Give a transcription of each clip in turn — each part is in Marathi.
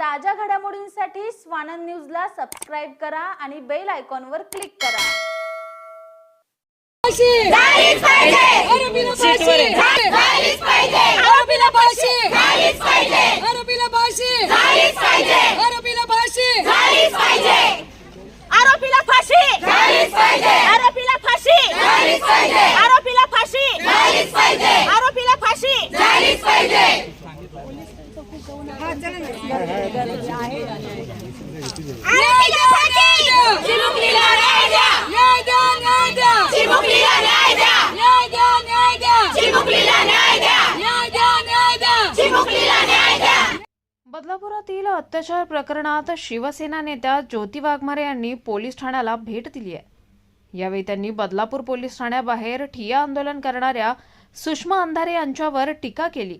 ताज्या घडामोडींसाठी स्वानंद न्यूजला सबस्क्राईब करा आणि बेल आयकॉनवर क्लिक करा. आरोपीला फाशी! आरोपीला फाशी! आरोपीला फाशी! आरोपीला फाशी! बदलापुरातील अत्याचार प्रकरणात शिवसेना नेत्या ज्योती वाघमारे यांनी पोलीस ठाण्याला भेट दिली आहे. यावेळी त्यांनी बदलापूर पोलीस ठाण्याबाहेर ठिया आंदोलन करणाऱ्या सुषमा अंधारे यांच्यावर टीका केली.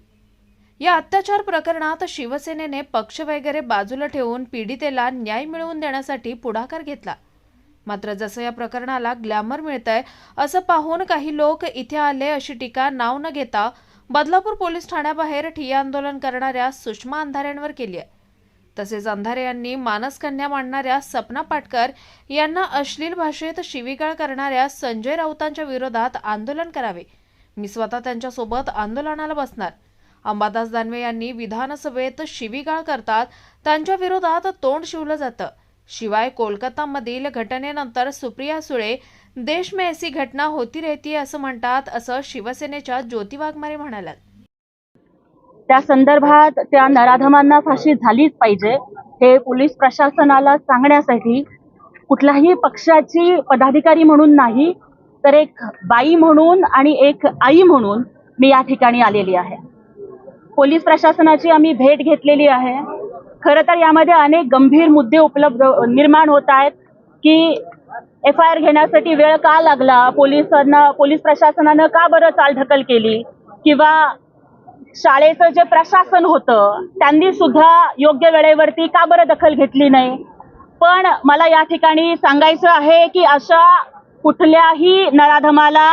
या अत्याचार प्रकरणात शिवसेनेने पक्ष वगैरे बाजूला ठेवून पीडितेला न्याय मिळवून देण्यासाठी पुढाकार घेतला. मात्र जसं या प्रकरणाला ग्लॅमर मिळतंय असं पाहून काही लोक इथे आले अशी टीका नाव न घेता बदलापूर पोलीस ठाण्याबाहेर ठिय्या आंदोलन करणाऱ्या सुषमा अंधाऱ्यांवर केली आहे तसेच अंधारे यांनी मानसकन्या मांडणाऱ्या सपना पाटकर यांना अश्लील भाषेत शिवीगाळ करणाऱ्या संजय राऊतांच्या विरोधात आंदोलन करावे. मी स्वतः त्यांच्यासोबत आंदोलनाला बसणार. अंबादास दानवे यांनी विधानसभेत शिवीगाळ करतात. त्यांच्या विरोधात तोंड शिवलं जातं. शिवाय कोलकातामधील घटनेनंतर सुप्रिया सुळे देश में ऐसी घटना होती रहती असं म्हणतात असं शिवसेनेच्या ज्योती वाघमारे म्हणाल्या. त्या संदर्भात त्या नराधमांना फाशी झालीच पाहिजे हे पोलीस प्रशासनाला सांगण्यासाठी कुठल्याही पक्षाची पदाधिकारी म्हणून नाही तर एक बाई म्हणून आणि एक आई म्हणून मी या ठिकाणी आलेली आहे. पोलीस प्रशासनाची आम्ही भेट घेतलेली आहे. खरं तर यामध्ये अनेक गंभीर मुद्दे उपलब्ध निर्माण होत आहेत की एफ आय आर घेण्यासाठी वेळ का लागला? पोलिसांना पोलीस प्रशासनानं का बरं चालढकल केली? किंवा शाळेचं जे प्रशासन होतं त्यांनी सुद्धा योग्य वेळेवरती का बरं दखल घेतली नाही? पण मला या ठिकाणी सांगायचं आहे की अशा कुठल्याही नराधमाला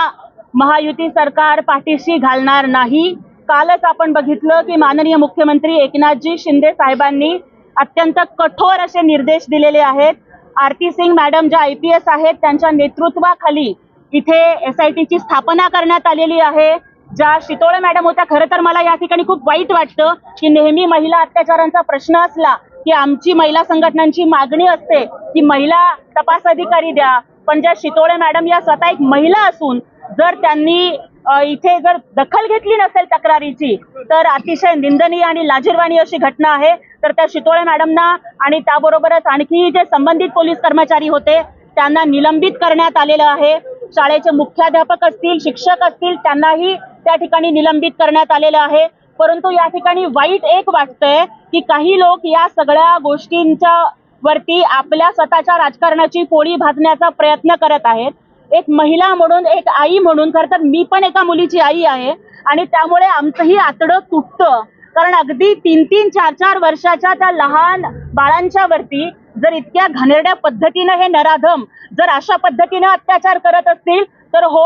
महायुती सरकार पाठीशी घालणार नाही. कालच आपण बघितलं की माननीय मुख्यमंत्री एकनाथजी शिंदे साहेबांनी अत्यंत कठोर असे निर्देश दिलेले आहेत. आरती सिंग मॅडम ज्या आय पी एस आहेत त्यांच्या नेतृत्वाखाली इथे एस आय टीची स्थापना करण्यात आलेली आहे. ज्या शितोळे मॅडम होत्या खरं तर मला या ठिकाणी खूप वाईट वाटतं की नेहमी महिला अत्याचारांचा प्रश्न असला की आमची महिला संघटनांची मागणी असते की महिला तपास अधिकारी द्या. पण ज्या शितोळे मॅडम या स्वतः एक महिला असून जर त्यांनी इथे जर दखल घेतली नसेल तक्रारीची तर अतिशय निंदनीय आणि लाजीरवाणी अशी घटना आहे. तर त्या शितोळे मॅडमना आणि त्याबरोबरच आणखी जे संबंधित पोलीस कर्मचारी होते त्यांना निलंबित करण्यात आलेलं आहे. शाळेचे मुख्याध्यापक असतील शिक्षक असतील त्यांनाही त्या ठिकाणी निलंबित करण्यात आलेलं आहे. परंतु या ठिकाणी वाईट एक वाटतंय की काही लोक या सगळ्या गोष्टींच्या वरती आपल्या स्वतःच्या राजकारणाची पोळी भाजण्याचा प्रयत्न करत आहेत. एक महिला म्हणून एक आई म्हणून खरं तर मी पण एका मुलीची आई आहे. आणि त्यामुळे आमचंही आतडं तुटतं. कारण अगदी तीन तीन चार चार वर्षाच्या त्या लहान बाळांच्या वरती जर इतक्या घाणेरड्या पद्धतीनं हे नराधम जर अशा पद्धतीनं अत्याचार करत असतील तर हो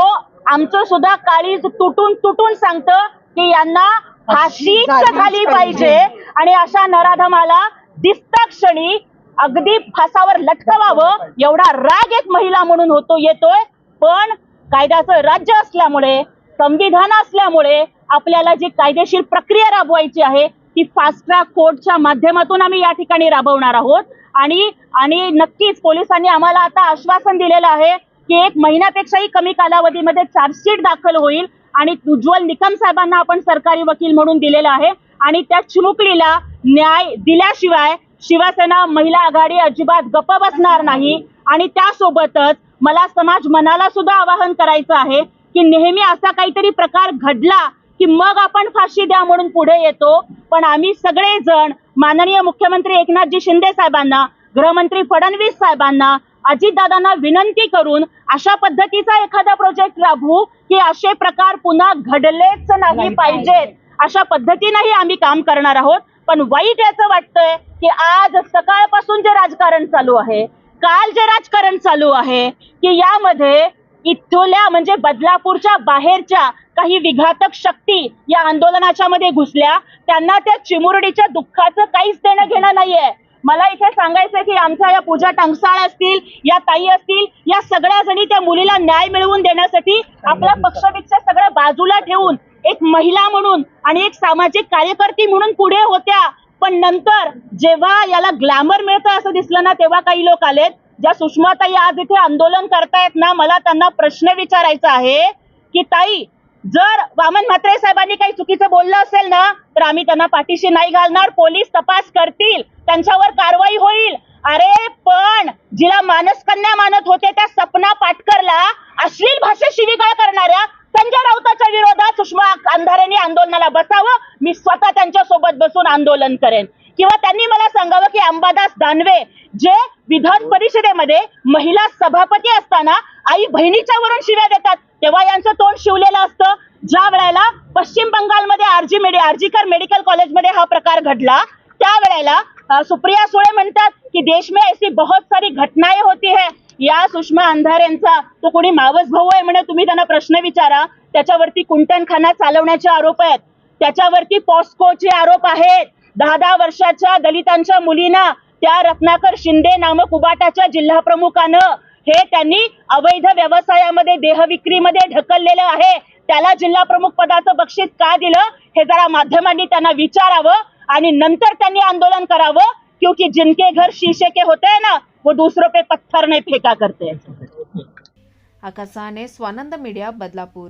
आमचं सुद्धा काळीज तुटून तुटून सांगतं की यांना फाशीच झाली पाहिजे. आणि अशा नराधमाला दिसता क्षणी अगदी फासावर लटकवावं. एवढा राग एक महिला म्हणून होतो येतोय. पण कायद्याचं राज्य असल्यामुळे संविधान असल्यामुळे आपल्याला जी कायदेशीर प्रक्रिया राबवायची आहे ती फास्ट ट्रॅक कोर्टच्या माध्यमातून आम्ही या ठिकाणी राबवणार आहोत. आणि आणि नक्कीच पोलिसांनी आम्हाला आता आश्वासन दिलेलं आहे की एक महिन्यापेक्षाही कमी कालावधीमध्ये चार्जशीट दाखल होईल आणि उज्ज्वल निकम साहेबांना आपण सरकारी वकील म्हणून दिलेलं आहे. आणि त्या चिमुकलीला न्याय दिल्याशिवाय शिवसेना महिला आघाडी अजिबात गप्प बसणार नाही. आणि त्यासोबतच मला समाज मनाला सुद्धा आवाहन करायचं आहे की नेहमी असा काहीतरी प्रकार घडला की मग आपण फाशी द्या म्हणून पुढे येतो. पण आम्ही सगळेजण माननीय मुख्यमंत्री एकनाथजी शिंदे साहेबांना गृहमंत्री फडणवीस साहेबांना अजितदादांना विनंती करून अशा पद्धतीचा एखादा प्रोजेक्ट राबवू की असे प्रकार पुन्हा घडलेच नाही पाहिजेत. अशा पद्धतीनेही आम्ही काम करणार आहोत. पण वाईट याचं वाटतंय की आज सकाळपासून जे राजकारण चालू आहे काल जे राजकारण चालू आहे की यामध्ये इथल्या म्हणजे बदलापूरच्या बाहेरच्या काही विघातक शक्ती या आंदोलनाच्या मध्ये घुसल्या. त्यांना त्या चिमुरडीच्या दुःखाचं काहीच देणं घेणं नाहीये. मला इथे सांगायचंय की आमच्या या पूजा टंगसाळ असतील या ताई असतील या सगळ्या जणी त्या मुलीला न्याय मिळवून देण्यासाठी आपला पक्षविक्ष सगळं बाजूला ठेवून एक महिला म्हणून आणि एक सामाजिक कार्यकर्ती म्हणून पुढे होत्या. पण नंतर जेव्हा याला ग्लॅमर मिळतं असं दिसलं ना तेव्हा काही लोक आलेत ज्या सुषमाताई आज इथे आंदोलन करतायत ना मला त्यांना प्रश्न विचारायचा आहे की ताई जर वामन म्हात्रे साहेबांनी काही चुकीचं बोललं असेल ना तर आम्ही त्यांना पाठीशी नाही घालणार पोलीस तपास करतील त्यांच्यावर कारवाई होईल. अरे पण जिला मानसकन्या मानत होते त्या सपना पाटकरला अश्लील भाषेत शिवीगाळ करणाऱ्या संजय राऊताच्या विरोधात सुषमा अंधारेने आंदोलनाला बसावं मी स्वतः त्यांच्यासोबत बसून आंदोलन करेन. किंवा त्यांनी मला सांगावं की अंबादास दानवे जे विधान परिषदेमध्ये महिला सभापती असताना आई बहिणीच्या वरून शिव्या देतात तेव्हा यांचं तोंड शिवलेलं असतं. ज्या वेळेला पश्चिम बंगालमध्ये आरजी मेडि आरजीकर मेडिकल कॉलेजमध्ये हा प्रकार घडला त्यावेळेला सुप्रिया सुळे म्हणतात की देश में ऐसी बहुत सारी घटनाएं होती है. या सुषमा अंधारेंचा तो कोणी मावस भाऊ आहे म्हणे तुम्ही त्यांना प्रश्न विचारा. त्याच्यावरती कुंटणखाना चालवण्याचे आरोप आहेत. त्याच्यावरती पॉस्कोचे आरोप आहेत. दहा दहा वर्षाच्या दलितांच्या मुलींना त्या रत्नाकर शिंदे नामक उबाटाच्या जिल्हा प्रमुखानं हे त्यांनी अवैध व्यवसायामध्ये देहविक्रीमध्ये ढकललेलं आहे. त्याला जिल्हा प्रमुख पदाचं बक्षीस का दिलं? हे जरा माध्यमांनी त्यांना विचारावं आणि नंतर त्यांनी आंदोलन करावं. क्योंकि जिनके घर शीशे के होते हैं ना वो दूसरों पे पत्थर नहीं फेंका करते आकाशाने स्वानंद मीडिया बदलापूर.